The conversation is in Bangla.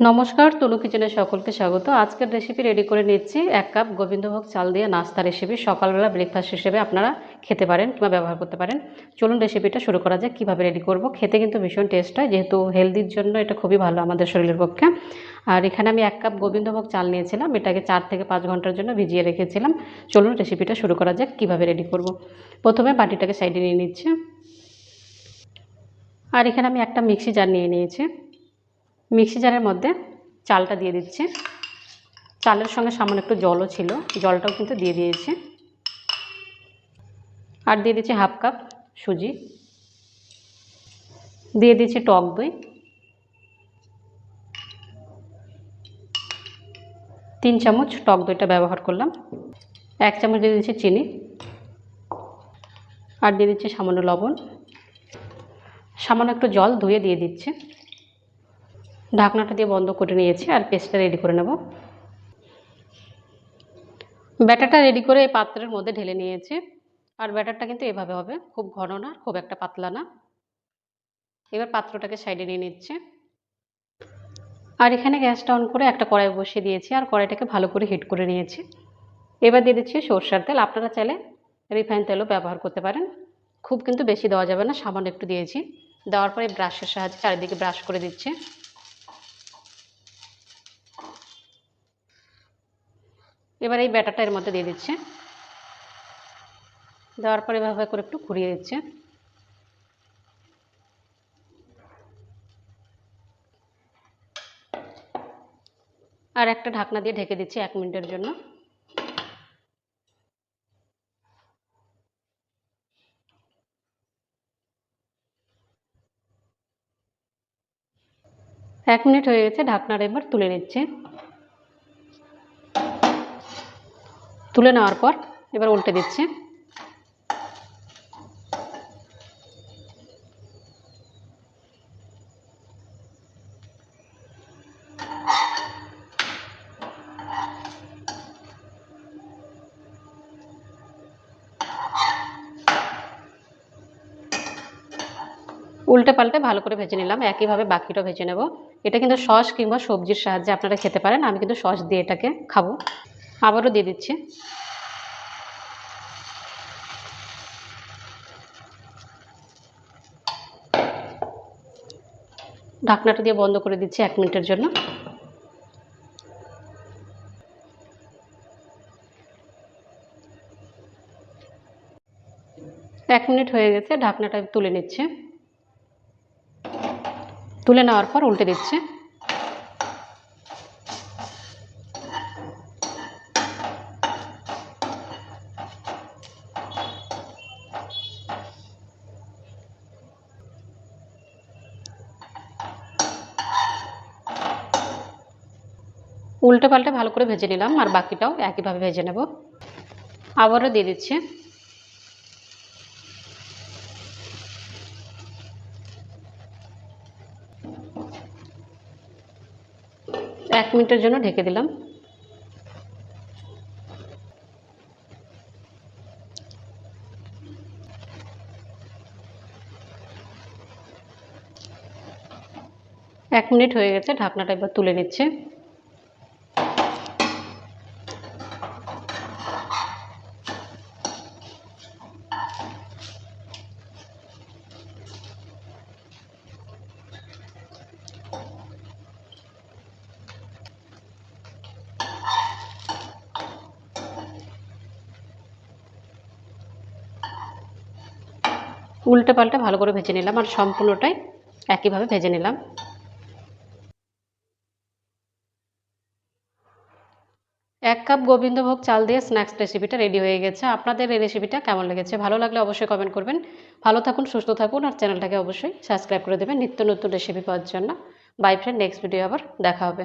নমস্কার তনু কিচেনে সকলকে স্বাগত। আজকের রেসিপি রেডি করে নিচ্ছি এক কাপ গোবিন্দভোগ চাল দিয়ে নাস্তা রেসিপি সকালবেলা ব্রেকফাস্ট হিসেবে আপনারা খেতে পারেন কিংবা ব্যবহার করতে পারেন। চলুন রেসিপিটা শুরু করা যাক, কীভাবে রেডি করব। খেতে কিন্তু ভীষণ টেস্ট হয়, যেহেতু হেলদির জন্য এটা খুবই ভালো আমাদের শরীরের পক্ষে। আর এখানে আমি এক কাপ গোবিন্দভোগ চাল নিয়েছিলাম, এটাকে চার থেকে পাঁচ ঘণ্টার জন্য ভিজিয়ে রেখেছিলাম। চলুন রেসিপিটা শুরু করা যাক, কীভাবে রেডি করব। প্রথমে বাটিটাকে সাইডে নিয়ে নিচ্ছি। আর এখানে আমি একটা মিক্সি জার নিয়ে নিয়েছি। মিক্সি জারের মধ্যে চালটা দিয়ে দিচ্ছি। চালের সঙ্গে সামান্য একটু জলও ছিল, জলটাও কিন্তু দিয়ে দিয়েছি। আর দিয়ে দিচ্ছি হাফ কাপ সুজি। দিয়ে দিচ্ছি টক দই। তিন চামচ টক দইটা ব্যবহার করলাম। এক চামচ দিয়ে দিচ্ছি চিনি। আর দিয়ে দিচ্ছি সামান্য লবণ। সামান্য একটু জল ধুয়ে দিয়ে দিচ্ছি। ঢাকনাটা দিয়ে বন্ধ করে নিয়েছি আর পেস্টটা রেডি করে নেব। ব্যাটারটা রেডি করে এই পাত্রের মধ্যে ঢেলে নিয়েছি। আর ব্যাটারটা কিন্তু এভাবে হবে, খুব ঘন না, খুব একটা পাতলা না। এবার পাত্রটাকে সাইডে নিয়ে নিচ্ছে। আর এখানে গ্যাসটা অন করে একটা কড়াই বসিয়ে দিয়েছি আর কড়াইটাকে ভালো করে হিট করে নিয়েছি। এবার দিয়ে দিচ্ছি সর্ষার তেল। আপনারা চাইলে রিফাইন তেলও ব্যবহার করতে পারেন। খুব কিন্তু বেশি দেওয়া যাবে না, সামান্য একটু দিয়েছি। দেওয়ার পরে ব্রাশের সাহায্যে চারিদিকে ব্রাশ করে দিচ্ছে। এবার এই ব্যাটারটা এর মধ্যে দিয়ে দিচ্ছে। দেওয়ার পরে এভাবে করে একটু ঘুরিয়ে দিচ্ছে। আর একটা ঢাকনা দিয়ে ঢেকে দিচ্ছি এক মিনিটের জন্য। এক মিনিট হয়ে গেছে ঢাকনাটা এবার তুলে নিচ্ছে। তুলে নেওয়ার পর এবার উল্টে দিচ্ছি। উল্টে পাল্টে ভালো করে ভেজে নিলাম, একইভাবে বাকিটা ভেজে নেব। এটা কিন্তু সস কিংবা সবজির সাহায্যে আপনারা খেতে পারেন, আমি কিন্তু সস দিয়ে এটাকে খাব। আবারও দিয়ে দিচ্ছি। ঢাকনাটা দিয়ে বন্ধ করে দিচ্ছি এক মিনিটের জন্য। এক মিনিট হয়ে গেছে, ঢাকনাটা তুলে নিচ্ছে। তুলে নেওয়ার পর উল্টে দিচ্ছে। উল্টে পাল্টে ভালো করে ভেজে নিলাম, আর বাকিটাও একইভাবে ভেজে নেব। আবারও দিয়ে দিচ্ছে। এক মিনিটের জন্য ঢেকে দিলাম। এক মিনিট হয়ে গেছে, ঢাকনাটা এবার তুলে নিচ্ছে। উল্টে পাল্টে ভালো করে ভেজে নিলাম আর সম্পূর্ণটাই একইভাবে ভেজে নিলাম। এক কাপ গোবিন্দভোগ চাল দিয়ে স্ন্যাক্স রেসিপিটা রেডি হয়ে গেছে। আপনাদের এই রেসিপিটা কেমন লেগেছে? ভালো লাগলে অবশ্যই কমেন্ট করবেন। ভালো থাকুন, সুস্থ থাকুন আর চ্যানেলটাকে অবশ্যই সাবস্ক্রাইব করে দেবেন। নিত্য নতুন রেসিপি পাওয়ার জন্য। বাই ফ্রেন্ড নেক্সট ভিডিও আবার দেখা হবে।